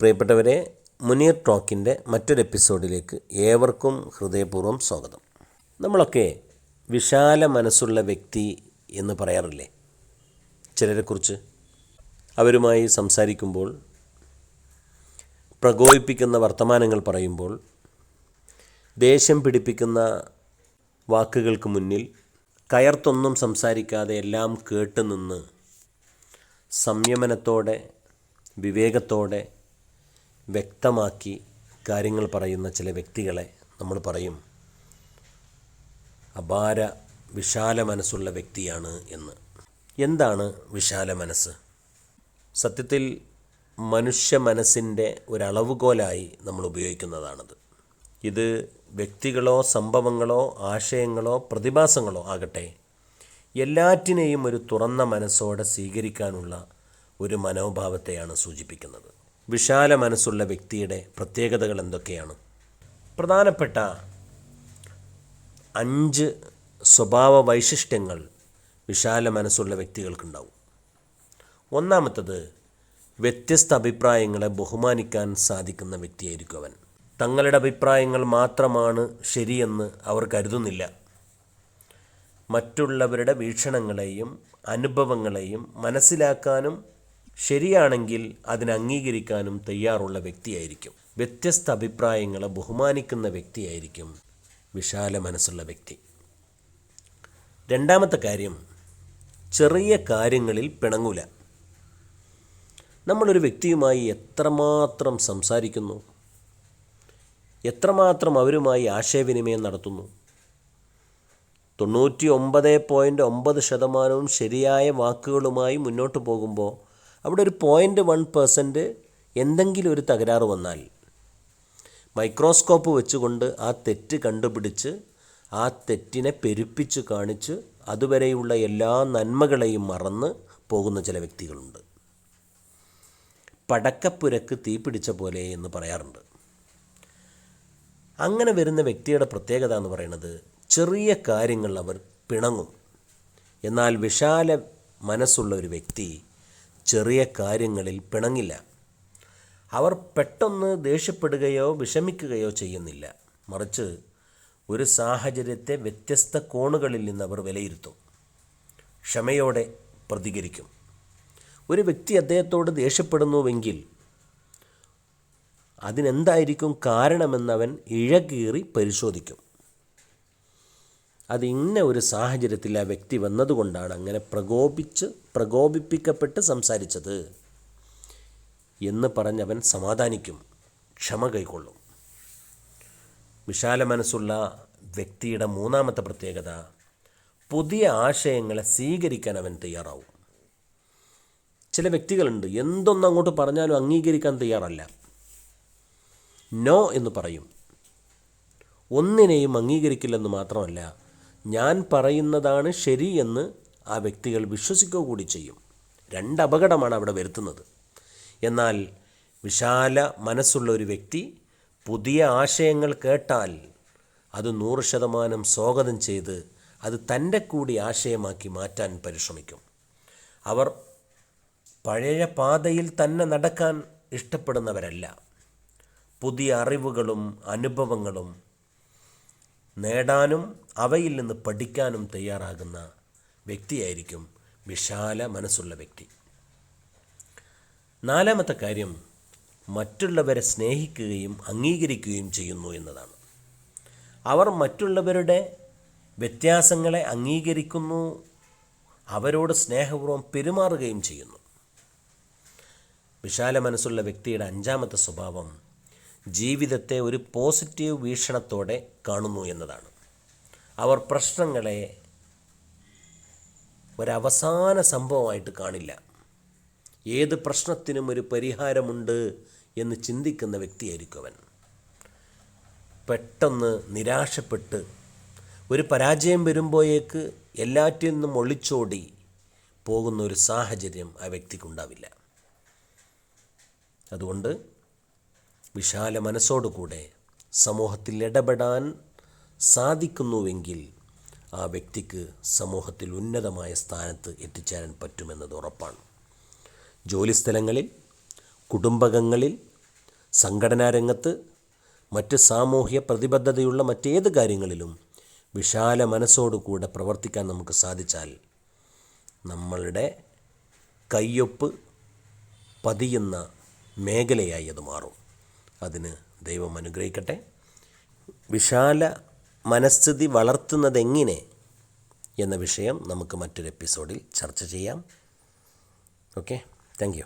പ്രിയപ്പെട്ടവരെ മുനീർ ടോക്കിന്റെ മറ്റൊരു എപ്പിസോഡിലേക്ക് ഏവർക്കും ഹൃദയപൂർവം സ്വാഗതം. നമ്മളൊക്കെ വിശാല മനസ്സുള്ള വ്യക്തി എന്ന് പറയാറില്ലേ? ചിലരെക്കുറിച്ച് അവരുമായി സംസാരിക്കുമ്പോൾ പ്രകോപിപ്പിക്കുന്ന വർത്തമാനങ്ങൾ പറയുമ്പോൾ ദേഷ്യം പിടിപ്പിക്കുന്ന വാക്കുകൾക്ക് മുന്നിൽ കയർത്തൊന്നും സംസാരിക്കാതെ എല്ലാം കേട്ടുനിന്ന് സംയമനത്തോടെ വിവേകത്തോടെ വ്യക്തമാക്കി കാര്യങ്ങൾ പറയുന്ന ചില വ്യക്തികളെ നമ്മൾ പറയും. അപാര വിശാല മനസ്സുള്ള വ്യക്തിയാണ് എന്ന്. എന്താണ് വിശാല മനസ്സ്? സത്യത്തിൽ മനുഷ്യ മനസ്സിന്റെ ഒരളവുകോലായി നമ്മൾ ഉപയോഗിക്കുന്നതാണത്. ഇത് വ്യക്തികളോ സംഭവങ്ങളോ ആശയങ്ങളോ പ്രതിഭാസങ്ങളോ ആകട്ടെ എല്ലാറ്റിനെയും ഒരു തുറന്ന മനസ്സോടെ സ്വീകരിക്കാനുള്ള ഒരു മനോഭാവത്തെയാണ് സൂചിപ്പിക്കുന്നത്. വിശാല മനസ്സുള്ള വ്യക്തിയുടെ പ്രത്യേകതകൾ എന്തൊക്കെയാണ്? പ്രധാനപ്പെട്ട അഞ്ച് സ്വഭാവ വൈശിഷ്ട്യങ്ങൾ വിശാല മനസ്സുള്ള വ്യക്തികൾക്കുണ്ടാവും. ഒന്നാമത്തത് വ്യത്യസ്ത അഭിപ്രായങ്ങളെ ബഹുമാനിക്കാൻ സാധിക്കുന്ന വ്യക്തിയായിരിക്കും അവൻ. തങ്ങളുടെ അഭിപ്രായങ്ങൾ മാത്രമാണ് ശരിയെന്ന് അവർ കരുതുന്നില്ല. മറ്റുള്ളവരുടെ വീക്ഷണങ്ങളെയും അനുഭവങ്ങളെയും മനസ്സിലാക്കാനും ശരിയാണെങ്കിൽ അതിനെ അംഗീകരിക്കാനും തയ്യാറുള്ള വ്യക്തിയായിരിക്കും. വ്യത്യസ്ത അഭിപ്രായങ്ങളെ ബഹുമാനിക്കുന്ന വ്യക്തിയായിരിക്കും വിശാല മനസ്സുള്ള വ്യക്തി. രണ്ടാമത്തെ കാര്യം ചെറിയ കാര്യങ്ങളിൽ പിണങ്ങൂല. നമ്മളൊരു വ്യക്തിയുമായി എത്രമാത്രം സംസാരിക്കുന്നു? എത്രമാത്രം അവരുമായി ആശയവിനിമയം നടത്തുന്നു? തൊണ്ണൂറ്റി ഒമ്പത് പോയിന്റ് ഒമ്പത് ശതമാനവും ശരിയായ വാക്കുകളുമായി മുന്നോട്ട് പോകുമ്പോൾ അവിടെ ഒരു പോയിന്റ് വൺ പെർസെന്റ് എന്തെങ്കിലും ഒരു തകരാറ് വന്നാൽ മൈക്രോസ്കോപ്പ് വെച്ചുകൊണ്ട് ആ തെറ്റ് കണ്ടുപിടിച്ച് ആ തെറ്റിനെ പെരുപ്പിച്ച് കാണിച്ച് അതുവരെയുള്ള എല്ലാ നന്മകളെയും മറന്ന് പോകുന്ന ചില വ്യക്തികളുണ്ട്. പടക്കപ്പുരക്ക് തീ പിടിച്ച പോലെ എന്ന് പറയാറുണ്ട്. അങ്ങനെ വരുന്ന വ്യക്തിയുടെ പ്രത്യേകത എന്ന് പറയുന്നത് ചെറിയ കാര്യങ്ങൾ അവർ പിണങ്ങും. എന്നാൽ വിശാല മനസ്സുള്ള ഒരു വ്യക്തി ചെറിയ കാര്യങ്ങളിൽ പിണങ്ങില്ല. അവർ പെട്ടെന്ന് ദേഷ്യപ്പെടുകയോ വിഷമിക്കുകയോ ചെയ്യുന്നില്ല. മറിച്ച് ഒരു സാഹചര്യത്തെ വ്യത്യസ്ത കോണുകളിൽ നിന്ന് അവർ വിലയിരുത്തും. ക്ഷമയോടെ പ്രതികരിക്കും. ഒരു വ്യക്തി അദ്ദേഹത്തോട് ദേഷ്യപ്പെടുന്നുവെങ്കിൽ അതിനെന്തായിരിക്കും കാരണമെന്നവൻ ഇഴകീറി പരിശോധിക്കും. അത് ഇന്ന ഒരു സാഹചര്യത്തിൽ ആ വ്യക്തി വന്നതുകൊണ്ടാണ് അങ്ങനെ പ്രകോപിച്ച് പ്രകോപിപ്പിക്കപ്പെട്ട് സംസാരിച്ചത്. എന്ന് പറഞ്ഞവൻ സമാധാനിക്കും ക്ഷമ കൈക്കൊള്ളും. വിശാല മനസ്സുള്ള വ്യക്തിയുടെ മൂന്നാമത്തെ പ്രത്യേകത പുതിയ ആശയങ്ങളെ സ്വീകരിക്കാൻ അവൻ തയ്യാറാവും. ചില വ്യക്തികളുണ്ട് എന്തൊന്നും അങ്ങോട്ട് പറഞ്ഞാലും അംഗീകരിക്കാൻ തയ്യാറല്ല. നോ എന്ന് പറയും. ഒന്നിനെയും അംഗീകരിക്കില്ലെന്ന് മാത്രമല്ല ഞാൻ പറയുന്നതാണ് ശരി എന്ന് ആ വ്യക്തികൾ വിശ്വസിക്കുക കൂടി ചെയ്യും. രണ്ട് അപകടമാണ് അവിടെ വരുത്തുന്നത്. എന്നാൽ വിശാല മനസ്സുള്ള ഒരു വ്യക്തി പുതിയ ആശയങ്ങൾ കേട്ടാൽ അത് നൂറ് ശതമാനം സ്വാഗതം ചെയ്ത് അത് തന്റെ കൂടി ആശയമാക്കി മാറ്റാൻ പരിശ്രമിക്കും. അവർ പഴയ പാതയിൽ തന്നെ നടക്കാൻ ഇഷ്ടപ്പെടുന്നവരല്ല. പുതിയ അറിവുകളും അനുഭവങ്ങളും നേടാനും അവയിൽ നിന്ന് പഠിക്കാനും തയ്യാറാകുന്ന വ്യക്തിയായിരിക്കും വിശാല മനസ്സുള്ള വ്യക്തി. നാലാമത്തെ കാര്യം മറ്റുള്ളവരെ സ്നേഹിക്കുകയും അംഗീകരിക്കുകയും ചെയ്യുന്നു എന്നതാണ്. അവർ മറ്റുള്ളവരുടെ വ്യത്യാസങ്ങളെ അംഗീകരിക്കുന്നു അവരോട് സ്നേഹപൂർവം പെരുമാറുകയും ചെയ്യുന്നു. വിശാല മനസ്സുള്ള വ്യക്തിയുടെ അഞ്ചാമത്തെ സ്വഭാവം ജീവിതത്തെ ഒരു പോസിറ്റീവ് വീക്ഷണത്തോടെ കാണുന്നു എന്നതാണ്. അവർ പ്രശ്നങ്ങളെ ഒരവസാന സംഭവമായിട്ട് കാണില്ല. ഏത് പ്രശ്നത്തിനും ഒരു പരിഹാരമുണ്ട് എന്ന് ചിന്തിക്കുന്ന വ്യക്തിയായിരിക്കും അവൻ. പെട്ടെന്ന് നിരാശപ്പെട്ട് ഒരു പരാജയം വരുമ്പോഴേക്ക് എല്ലാറ്റിൽ നിന്നും ഒളിച്ചോടി പോകുന്ന ഒരു സാഹചര്യം ആ വ്യക്തിക്കുണ്ടാവില്ല അതുകൊണ്ട് വിശാല മനസ്സോടുകൂടെ സമൂഹത്തിൽ ഇടപെടാൻ സാധിക്കുന്നുവെങ്കിൽ ആ വ്യക്തിക്ക് സമൂഹത്തിൽ ഉന്നതമായ സ്ഥാനത്ത് എത്തിച്ചേരാൻ പറ്റുമെന്നത് ഉറപ്പാണ്. ജോലിസ്ഥലങ്ങളിൽ കുടുംബകങ്ങളിൽ സംഘടനാ രംഗത്ത് മറ്റ് സാമൂഹ്യ പ്രതിബദ്ധതയുള്ള മറ്റേത് കാര്യങ്ങളിലും വിശാല മനസ്സോടുകൂടെ പ്രവർത്തിക്കാൻ നമുക്ക് സാധിച്ചാൽ നമ്മളുടെ കയ്യൊപ്പ് പതിയുന്ന മേഖലയായി അത് മാറും. അതിന് ദൈവം അനുഗ്രഹിക്കട്ടെ. വിശാല മനസ്ഥിതി വളർത്തുന്നതെങ്ങനെ എന്ന വിഷയം നമുക്ക് മറ്റൊരു എപ്പിസോഡിൽ ചർച്ച ചെയ്യാം. Okay thank